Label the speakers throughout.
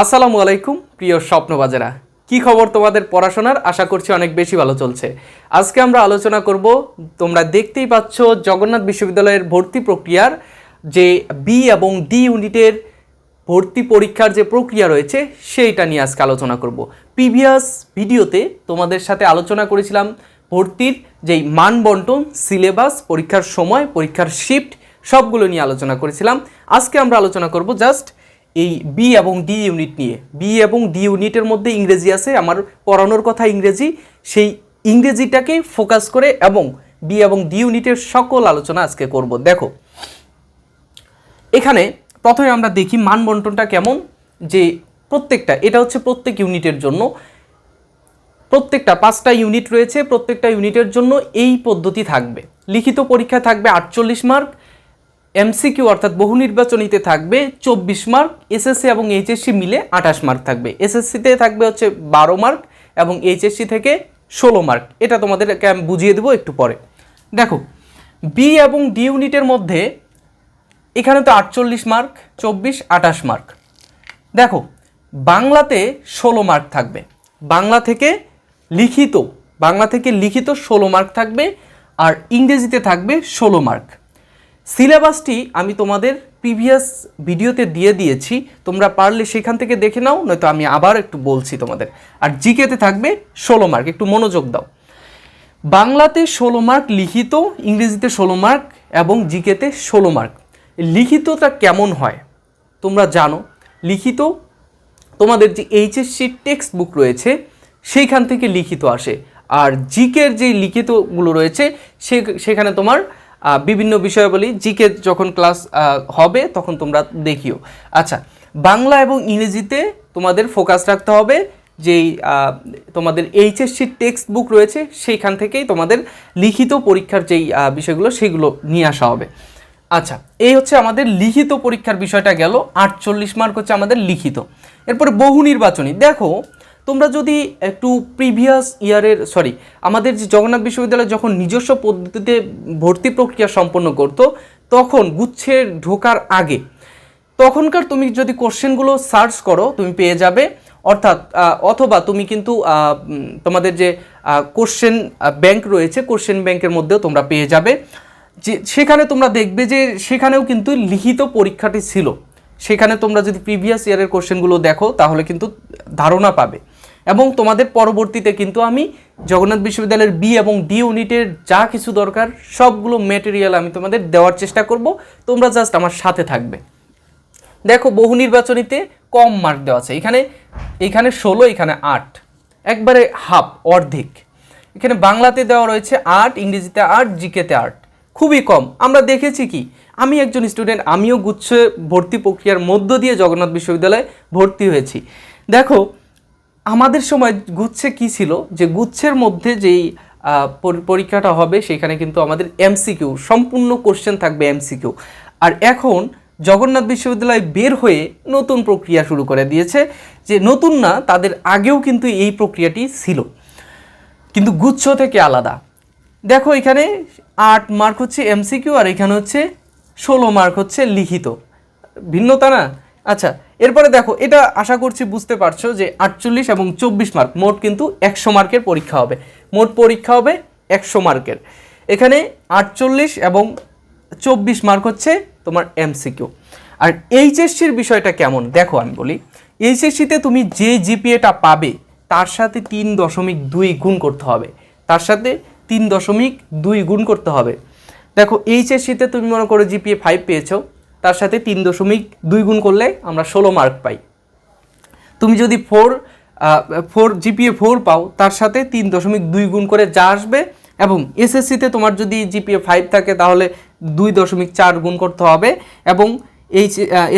Speaker 1: আসসালামু আলাইকুম, প্রিয় স্বপ্নবাজারা। কি খবর তোমাদের পড়াশোনার? আশা করছি অনেক বেশি ভালো চলছে। আজকে আমরা আলোচনা করব, তোমরা দেখতেই পাচ্ছ জগন্নাথ বিশ্ববিদ্যালয়ের ভর্তি প্রক্রিয়ার যে বি এবং ডি ইউনিটের ভর্তি পরীক্ষার যে প্রক্রিয়া রয়েছে, সেইটা নিয়ে আজকে আলোচনা করব। প্রিভিয়াস ভিডিওতে তোমাদের সাথে আলোচনা করেছিলাম ভর্তির যেই মান বন্টন সিলেবাস, পরীক্ষার সময়, পরীক্ষার শিফট, সবগুলো নিয়ে আলোচনা করেছিলাম। আজকে আমরা আলোচনা করব জাস্ট এই বি এবং ডি ইউনিট নিয়ে। বি এবং ডি ইউনিটের মধ্যে ইংরেজি আছে, আমার পড়ানোর কথা ইংরেজি। সেই ইংরেজিটাকে ফোকাস করে এবং বি এবং ডি ইউনিটের সকল আলোচনা আজকে করব। দেখো, এখানে প্রথমে আমরা দেখি মান বন্টনটা কেমন, যে প্রত্যেকটা, এটা হচ্ছে প্রত্যেক ইউনিটের জন্য। প্রত্যেকটা, পাঁচটা ইউনিট রয়েছে, প্রত্যেকটা ইউনিটের জন্য এই পদ্ধতি থাকবে। লিখিত পরীক্ষা থাকবে আটচল্লিশ মার্ক এমসিকিউ অর্থাৎ বহু নির্বাচনীতে থাকবে চব্বিশ মার্ক এসএসসি এবং এইচএসসি মিলে আঠাশ মার্ক থাকবে। এসএসসিতে থাকবে হচ্ছে বারো মার্ক এবং এইচএসসি থেকে ষোলো মার্ক। এটা তোমাদেরকে আমি বুঝিয়ে দেবো একটু পরে। দেখো বি এবং ডি ইউনিটের মধ্যে এখানে তো আটচল্লিশ মার্ক, চব্বিশ, আঠাশ মার্ক। দেখো, বাংলাতে ষোলো মার্ক থাকবে। বাংলা থেকে লিখিত, বাংলা থেকে লিখিত ষোলো মার্ক থাকবে আর ইংরেজিতে থাকবে ষোলো মার্ক। সিলেবাসটি আমি তোমাদের প্রিভিয়াস ভিডিওতে দিয়ে দিয়েছি, তোমরা পারলে সেখান থেকে দেখে নাও, নয়তো আমি আবার একটু বলছি তোমাদের। আর জিকেতে থাকবে ষোলো মার্ক, একটু মনোযোগ দাও। বাংলাতে ষোলো মার্ক লিখিত, ইংরেজিতে ষোলো মার্ক, এবং জিকেতে ষোলো মার্ক। লিখিতটা কেমন হয়, তোমরা জানো। লিখিত, তোমাদের যে এইচএসসি টেক্সট বুক রয়েছে, সেইখান থেকে লিখিত আসে। আর জিকের যে লিখিতগুলো রয়েছে, সে, সেখানে তোমার বিভিন্ন বিষয়াবলী জিকে যখন ক্লাস হবে, তখন তোমরা দেখিও। আচ্ছা বাংলা এবং ইংরেজিতে তোমাদের ফোকাস রাখতে হবে যেই তোমাদের এইচএসসি টেক্সট বুক রয়েছে, সেইখান থেকেই তোমাদের লিখিত পরীক্ষার যেই বিষয়গুলো, সেগুলো নিয়ে আসা হবে। আচ্ছা এই হচ্ছে আমাদের লিখিত পরীক্ষার বিষয়টা গেল, আটচল্লিশ মার্ক হচ্ছে আমাদের লিখিত। এরপরে বহু নির্বাচনী। দেখো তোমরা যদি একটু প্রিভিয়াস ইয়ারের সরি আমাদের যে জগন্নাথ বিশ্ববিদ্যালয় যখন নিজস্ব পদ্ধতিতে ভর্তি প্রক্রিয়া সম্পন্ন করত, তখন গুচ্ছের ঢোকার আগে, তখনকার তুমি যদি কোশ্চেনগুলো সার্চ করো, তুমি পেয়ে যাবে। অর্থাৎ অথবা তুমি কিন্তু তোমাদের যে কোশ্চেন ব্যাংক রয়েছে, কোশ্চেন ব্যাংকের মধ্যেও তোমরা পেয়ে যাবে। যে, সেখানে তোমরা দেখবে যে, সেখানেও কিন্তু লিখিত পরীক্ষাটি ছিল। সেখানে তোমরা যদি প্রিভিয়াস ইয়ারের কোশ্চেনগুলো দেখো, তাহলে কিন্তু ধারণা পাবে। এবং তোমাদের পরবর্তীতে কিন্তু আমি জগন্নাথ বিশ্ববিদ্যালয়ের বি এবং ডি ইউনিটের যা কিছু দরকার, সবগুলো মেটেরিয়াল আমি তোমাদের দেওয়ার চেষ্টা করব। তোমরা জাস্ট আমার সাথে থাকবে। দেখো, বহু নির্বাচনীতে কম মার্ক দেওয়া আছে। এখানে এখানে ষোলো, এখানে আট। একবারে হাফ অর্ধেক। এখানে বাংলাতে দেওয়া রয়েছে আট, ইংরেজিতে আট, জিকেতে আট। খুবই কম। আমরা দেখেছি কি, আমি একজন স্টুডেন্ট আমিও গুচ্ছ ভর্তি প্রক্রিয়ার মধ্য দিয়ে জগন্নাথ বিশ্ববিদ্যালয়ে ভর্তি হয়েছি। দেখো আমাদের সময় গুচ্ছে কি ছিল? যে গুচ্ছের মধ্যে যেই পরীক্ষাটা হবে সেখানে কিন্তু আমাদের এমসিকিউ সম্পূর্ণ কোশ্চেন থাকবে এমসিকিউ আর এখন জগন্নাথ বিশ্ববিদ্যালয় বের হয়ে নতুন প্রক্রিয়া শুরু করে দিয়েছে, যে নতুন না, তাদের আগেও কিন্তু এই প্রক্রিয়াটি ছিল। কিন্তু গুচ্ছ থেকে আলাদা। দেখো এখানে আট মার্ক হচ্ছে এমসিকিউ আর এখানে হচ্ছে ষোলো মার্ক হচ্ছে লিখিত। ভিন্নতা না? আচ্ছা এরপরে দেখো, এটা আশা করছি বুঝতে পারছ যে আটচল্লিশ এবং চব্বিশ মার্ক মোট কিন্তু একশো মার্কের পরীক্ষা হবে। মোট পরীক্ষা হবে একশো মার্কের এখানে আটচল্লিশ এবং চব্বিশ মার্ক হচ্ছে তোমার এমসিকিউ আর এইচএসসির বিষয়টা কেমন? দেখো আমি বলি, এইচএসসিতে তুমি যে জিপিএটা পাবে, তার সাথে তিন দশমিক দুই গুণ করতে হবে। তার সাথে তিন দশমিক দুই গুণ করতে হবে। দেখো, এইচএসসিতে তুমি মনে করো জিপিএ ফাইভ পেয়েছ তার সাথে তিন দশমিক দুই গুণ করলে আমরা ষোলো মার্ক পাই। তুমি যদি ফোর ফোর জিপিএ ফোর পাও, তার সাথে তিন দশমিক দুই গুণ করে যা আসবে, এবং এসএসসিতে তোমার যদি জিপিএ ফাইভ থাকে, তাহলে দুই দশমিক চার গুণ করতে হবে, এবং এই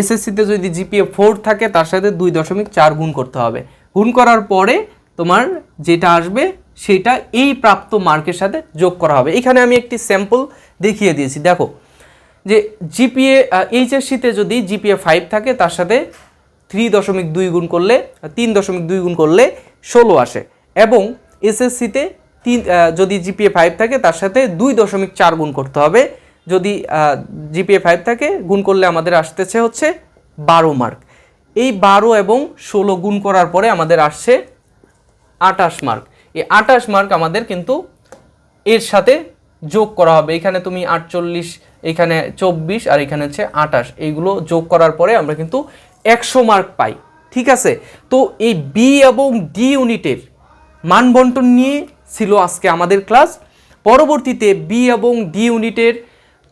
Speaker 1: এসএসসিতে যদি জিপিএ ফোর থাকে, তার সাথে দুই দশমিক চার গুণ করতে হবে। গুণ করার পরে তোমার যেটা আসবে, সেটা এই প্রাপ্ত মার্কের সাথে যোগ করা হবে। এখানে আমি একটি স্যাম্পল দেখিয়ে দিয়েছি। দেখো যে জিপিএ এইচএসসিতে যদি জিপিএ ফাইভ থাকে, তার সাথে থ্রি দশমিক দুই গুণ করলে তিন দশমিক দুই গুণ করলে ষোলো আসে। এবং এসএসসিতে তিন যদি জিপিএ ফাইভ থাকে, তার সাথে দুই দশমিক চার গুণ করতে হবে। যদি জিপিএ ফাইভ থাকে, গুণ করলে আমাদের আসতেছে হচ্ছে বারো মার্ক। এই বারো এবং ষোলো গুণ করার পরে আমাদের আসছে আটাশ মার্ক। এই আটাশ মার্ক আমাদের কিন্তু এর সাথে যোগ করা হবে। এখানে তুমি আটচল্লিশ এখানে চব্বিশ আর এখানে হচ্ছে আটাশ এইগুলো যোগ করার পরে আমরা কিন্তু একশো মার্ক পাই। ঠিক আছে? তো এই বি এবং ডি ইউনিটের মানবন্টন নিয়ে ছিল আজকে আমাদের ক্লাস। পরবর্তীতে বি এবং ডি ইউনিটের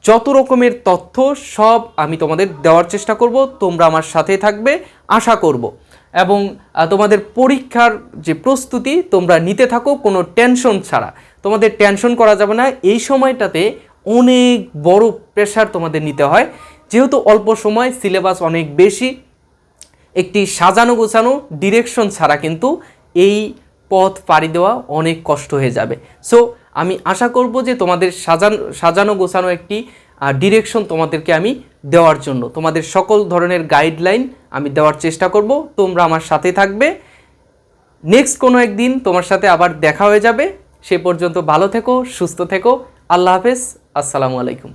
Speaker 1: যত রকমের তথ্য সব আমি তোমাদের দেওয়ার চেষ্টা করব। তোমরা আমার সাথে থাকবে, আশা করব। এবং তোমাদের পরীক্ষার যে প্রস্তুতি, তোমরা নিতে থাকো, কোনো টেনশন ছাড়া। তোমাদের টেনশন করা যাবে না। এই সময়টাতে অনেক বড় প্রেশার তোমাদের নিতে হয়। যেহেতু অল্প সময় সিলেবাস অনেক বেশি, একটি সাজানো গোছানো ডিরেকশন ছাড়া কিন্তু এই পথ পাড়ি দেওয়া অনেক কষ্ট হয়ে যাবে। সো আমি আশা করব যে তোমাদের সাজানো সাজানো গোছানো একটি ডিরেকশন তোমাদেরকে আমি দেওয়ার জন্য, তোমাদের সকল ধরনের গাইডলাইন আমি দেওয়ার চেষ্টা করব। তোমরা আমার সাথে থাকবে। নেক্সট কোনো একদিন তোমার সাথে আবার দেখা হয়ে যাবে। সে পর্যন্ত ভালো থেকো, সুস্থ থেকো। আল্লাহ হাফেজ। আসসালামু আলাইকুম।